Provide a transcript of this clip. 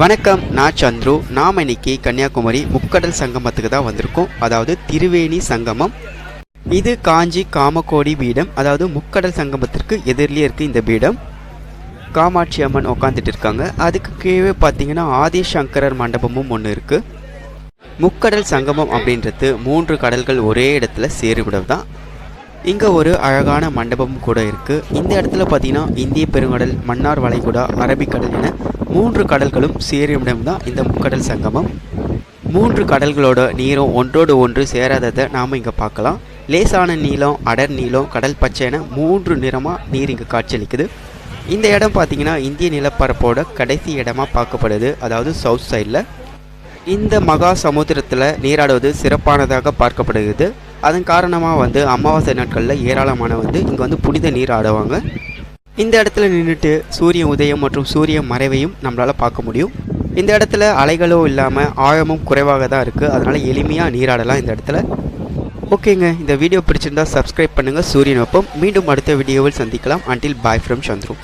வணக்கம் நான் சந்துரு. நாம் இன்னைக்கு கன்னியாகுமரி முக்கடல் சங்கமத்துக்கு தான் வந்திருக்கோம். அதாவது திருவேணி சங்கமம். இது காஞ்சி காமக்கோடி பீடம். அதாவது முக்கடல் சங்கமத்திற்கு எதிரிலே இருக்குது இந்த பீடம். காமாட்சி அம்மன் உட்காந்துட்டு இருக்காங்க. அதுக்கு கீழே பார்த்தீங்கன்னா ஆதிசங்கரர் மண்டபமும் ஒன்று இருக்குது முக்கடல் சங்கமம் அப்படின்றது மூன்று கடல்கள் ஒரே இடத்துல சேருவிடம் தான். இங்கே ஒரு அழகான மண்டபமும் கூட இருக்குது இந்த இடத்துல பார்த்தீங்கன்னா இந்திய பெருங்கடல் மன்னார் வளைகுடா அரபிக்கடல் என மூன்று கடல்களும் சேருமிடம் தான் இந்த முக்கடல் சங்கமம். மூன்று கடல்களோட நீரும் ஒன்றோடு ஒன்று சேராததை நாம் இங்கே பார்க்கலாம். லேசான நீளம் அடர் நீளம் கடல் பச்சை என மூன்று நிறமாக நீர் இங்கே காட்சியளிக்குது. இந்த இடம் பார்த்தீங்கன்னா இந்திய நிலப்பரப்போட கடைசி இடமா பார்க்கப்படுது அதாவது சவுத் சைடில் இந்த மகா சமுத்திரத்தில் நீராடுவது சிறப்பானதாக பார்க்கப்படுகிறது. அதன் காரணமாக வந்து அமாவாசை நாட்களில் ஏராளமான வந்து இங்கே வந்து புனித நீர் ஆடுவாங்க. இந்த இடத்துல நின்றுட்டு சூரிய உதயம் மற்றும் சூரிய மறைவையும் நம்மளால் பார்க்க முடியும். இந்த இடத்துல அலைகளோ இல்லாமல் ஆழமும் குறைவாக தான் இருக்குது அதனால் எளிமையாக நீராடலாம் இந்த இடத்துல. ஓகேங்க. இந்த வீடியோ பிடிச்சிருந்தா சப்ஸ்கிரைப் பண்ணுங்கள் சூரியன் வைப்போம். மீண்டும் அடுத்த வீடியோவில் சந்திக்கலாம். Until bye from Chandru